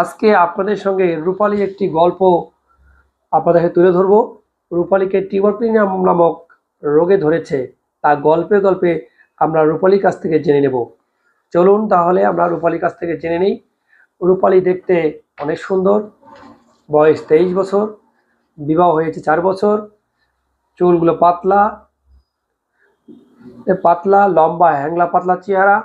আজকে আপনাদের সঙ্গে রূপালী একটি গল্প আপনাদের তুলে ধরবো। রূপালীকে টিউবারক্লিনিয়াম নামক রোগে ধরেছে। তা গল্পে গল্পে আমরা রূপালীর কাছ থেকে জেনে নেব। চলুন তাহলে আমরা রূপালীর কাছ থেকে জেনে নিই। রূপালী দেখতে অনেক সুন্দর। বয়স তেইশ বছর। বিবাহ হয়েছে চার বছর। চুলগুলো পাতলা। পাতলা, লম্বা, হ্যাংলা পাতলা চেহারা।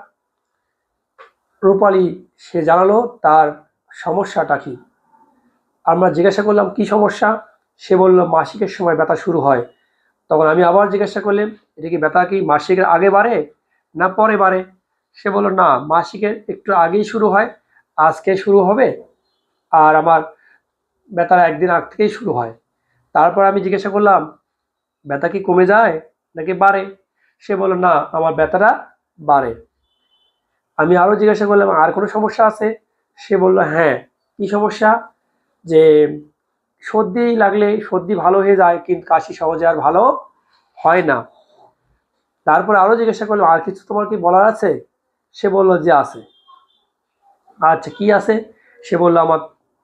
রূপালী সে জানালো তার সমস্যাটা কি? আমরা জিজ্ঞাসা করলাম, কি সমস্যা? সে বলল, মাসিকের সময় ব্যথা শুরু হয়। তখন আমি আবার জিজ্ঞাসা করলাম, এটা কি ব্যথা কি মাসিকের আগে বাড়ে না পরে বাড়ে? সে বলল, না, মাসিকের একটু আগেই শুরু হয়, আজকে শুরু হবে আর আমার ব্যথার একদিন আগ থেকেই শুরু হয়। তারপর আমি জিজ্ঞাসা করলাম, ব্যথা কি কমে যায় নাকি বাড়ে? সে বলল, না, আমার ব্যথাটা বাড়ে। আমি আরও জিজ্ঞাসা করলাম, আর কোনো সমস্যা আছে? সে বলল হ্যাঁ কি সমস্যা? যে সর্দি লাগলে সর্দি ভালো হয়ে যায়, কিন্তু কাশি সহজে আর ভালো হয় না। তারপর আরও জিজ্ঞাসা করলাম আর কিছু তোমার কি বলার আছে? সে বলল, যে আছে। আচ্ছা কি আছে? সে বলল, আমার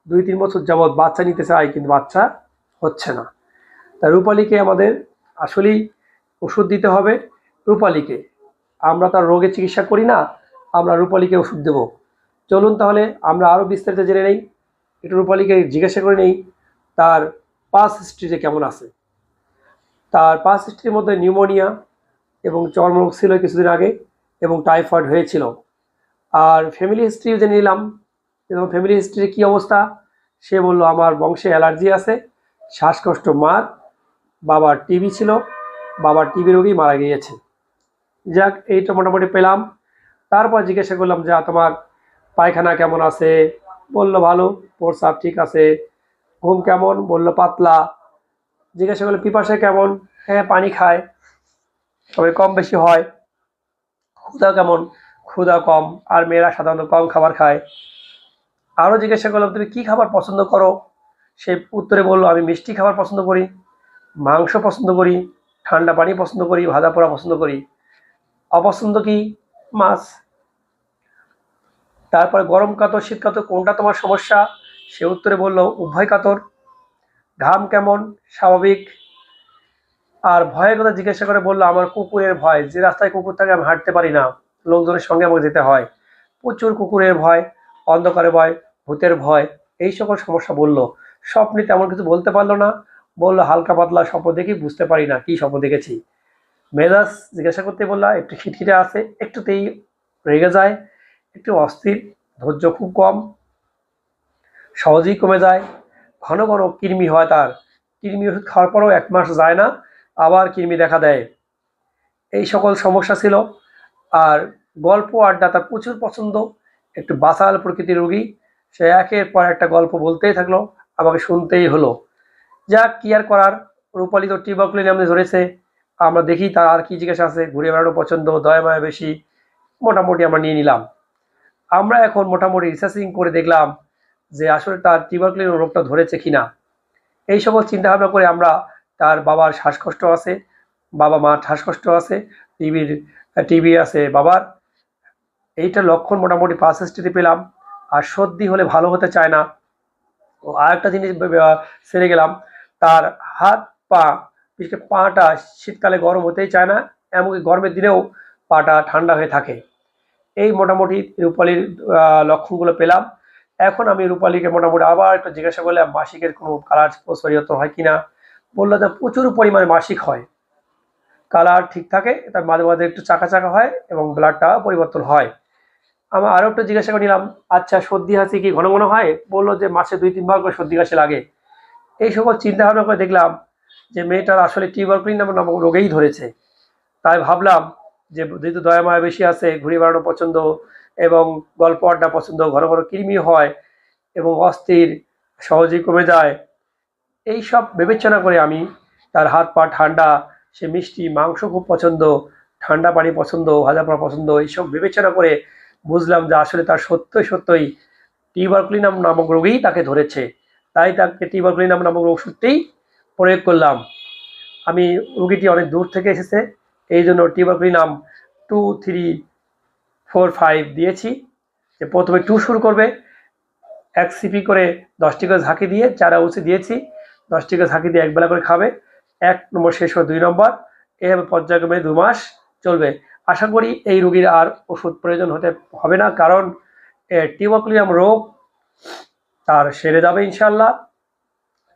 দুই তিন বছর যাবৎ বাচ্চা নিতে চাই, কিন্তু বাচ্চা হচ্ছে না। তা রূপালীকে আমাদের আসলেই ওষুধ দিতে হবে রূপালীকে। আমরা তার রোগের চিকিৎসা করি না, আমরা রূপালীকে ওষুধ দেব। চলুন তাহলে আমরা আরও বিস্তারিত জেনে নেই। একটু রূপালীকে জিজ্ঞাসা করে নেই, তার পাস হিস্ট্রিতে কেমন আছে? তার পাস হিস্ট্রির মধ্যে নিউমোনিয়া এবং চর্মরোগ ছিল কিছুদিন আগে এবং টাইফয়েড হয়েছিল। আর ফ্যামিলি হিস্ট্রি জেনে নিলাম। এবং ফ্যামিলি হিস্ট্রির কী অবস্থা? সে বলল, আমার বংশে অ্যালার্জি আছে, শ্বাসকষ্ট মার, বাবার টিবি ছিল, বাবার টিবি রোগী মারা গিয়েছে। যাক, এইটা মোটামুটি পেলাম। তারপর জিজ্ঞাসা করলাম, যে তোমার পায়খানা কেমন আছে? বলল, ভালো প্রস্রাব ঠিক আছে। ঘুম কেমন? বলল, পাতলা। জিজ্ঞাসা করল, পিপাসা কেমন? হ্যাঁ পানি খায়। তবে কম বেশি হয়। ক্ষুধা কেমন? ক্ষুধা কম, আর মেয়েরা সাধারণত কম খাবার খায়। আরও জিজ্ঞাসা করলাম, তুমি কি খাবার পছন্দ করো? সে উত্তরে বলল, আমি মিষ্টি খাবার পছন্দ করি, মাংস পছন্দ করি, ঠান্ডা পানি পছন্দ করি, ভাজা পোড়া পছন্দ করি। অপছন্দ কি? মাছ। তারপরে গরম কাতর, শীত কাতর, কোনটা তোমার সমস্যা? সে উত্তরে বলল, উভয় কাতর। ঘাম কেমন? স্বাভাবিক। আর ভয়ের কথা জিজ্ঞাসা করে বলল, আমার কুকুরের ভয়। যে রাস্তায় কুকুর থাকে, আমি হাঁটতে পারি না। লোকজনের সঙ্গে আমাকে যেতে হয়। প্রচুর কুকুরের ভয় অন্ধকারের ভয়, ভূতের ভয়, এই সকল সমস্যা বলল। স্বপ্নে তেমন কিছু বলতে পারল না। বলল, হালকা পাতলা স্বপ্ন দেখি, বুঝতে পারি না কি স্বপ্ন দেখেছি। মেজাজ জিজ্ঞাসা করতে বললাম একটু খিটখিটে আছে, একটুতেই রেগে যায়। একটু অস্থির, ধৈর্য খুব কম। সহজেই কমে যায়। ঘন ঘন কৃমি হয় তার। কৃমি ওষুধ খাওয়ার পরেও এক মাস যায় না, আবার কৃমি দেখা দেয়। এই সকল সমস্যা ছিল। আর গল্প আড্ডা তার প্রচুর পছন্দ। একটু বাসাল প্রকৃতির রোগী। সে একের পর একটা গল্প বলতেই থাকল, আমাকে শুনতেই হলো। যা কি আর করার? রূপালী তো আমাদের ধরেছে। আমরা দেখি তার আর কি জিজ্ঞাসা আছে। ঘুরে বেড়ানো পছন্দ, দয়া মায়া বেশি। মোটামুটি আমরা নিয়ে নিলাম। আমরা এখন মোটামুটি রিসার্চিং করে দেখলাম যে আসলে তার টিউবারকুলিন রোগটা ধরেছে কিনা। এই সকল চিন্তাভাবনা করে আমরা তার বাবার শ্বাসকষ্ট আছে, বাবা মার শ্বাসকষ্ট আছে টিভির টিভি আছে বাবার। এইটা লক্ষণ মোটামুটি পাঁচ পেলাম, আর সর্দি হলে ভালো হতে চায় না। ও আরেকটা জিনিস সেরে গেলাম, তার হাত, পা, বিশেষ পাটা শীতকালে গরম হতেই চায় না, এমনকি গরমের দিনেও পাটা ঠান্ডা হয়ে থাকে। এই মোটামুটি রূপালীর লক্ষণগুলো পেলাম। এখন আমি রূপালীকে মোটামুটি আবার একটু জিজ্ঞাসা করলাম, মাসিকের কোনো কালার পরিবর্তন হয় কিনা? বলল যে প্রচুর পরিমাণে মাসিক হয়। কালার ঠিক থাকে তার মাঝে মাঝে একটু চাকা চাকা হয় এবং ব্লাডটা পরিবর্তন হয়। আমার আরও একটু জিজ্ঞাসা করে নিলাম আচ্ছা সর্দি হাসি কি ঘন ঘন হয়? বলল যে মাসে দুই তিনবার করে সর্দি কাশি লাগে। এই সকল চিন্তা ভাবনা করে দেখলাম যে মেয়েটার আসলে টিউবারকুলিন নামক নামক রোগেই ধরেছে। তাই ভাবলাম যে যেহেতু দয়া মায়া বেশি আছে ঘুরে বেড়ানো পছন্দ এবং গল্প আড্ডা পছন্দ, ঘন ঘন কৃমি হয় এবং অস্থির, সহজেই কমে যায়, এই সব বিবেচনা করে আমি তার হাত পা ঠান্ডা, সে মিষ্টি, মাংস খুব পছন্দ, ঠান্ডা পানি পছন্দ, ভাজা পড়া পছন্দ, এইসব বিবেচনা করে বুঝলাম যে আসলে তার সত্যই সত্যই টিউবারকুলিনাম নামক রোগেই তাকে ধরেছে। তাই তাকে টিউবারকুলিনাম নামক ওষুধটি প্রয়োগ করলাম। আমি রুগীটি অনেক দূর থেকে এসেছে। এই জন্য tuberculinum two three four five দিয়েছি। যে প্রথমে টু শুরু করবে, এক সিপি করে দশটি করে ঝাঁকি দিয়ে চারা উচি দিয়েছি, দশটি করে ঝাঁকি দিয়ে একবেলা করে খাবে। এক নম্বর শেষ হয়ে দুই নম্বর এভাবে পর্যায়ক্রমে দু মাস চলবে। আশা করি এই রোগীর আর ওষুধ প্রয়োজন হতে হবে না, কারণ টিউবাকুলিয়াম রোগ তার সেরে যাবে ইনশাল্লাহ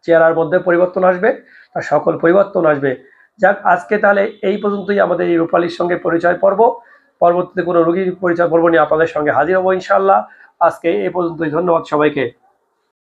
চেহারার মধ্যে পরিবর্তন আসবে, তার সকল পরিবর্তন আসবে। যাক, আজকে তাহলে এই পর্যন্তই আমাদের এই রূপালীর সঙ্গে পরিচয় পর্ব। পরবর্তীতে কোনো রোগীর পরিচয় পর্ব নিয়ে আপনাদের সঙ্গে হাজির হব ইনশাল্লাহ আজকে এই পর্যন্তই, ধন্যবাদ সবাইকে।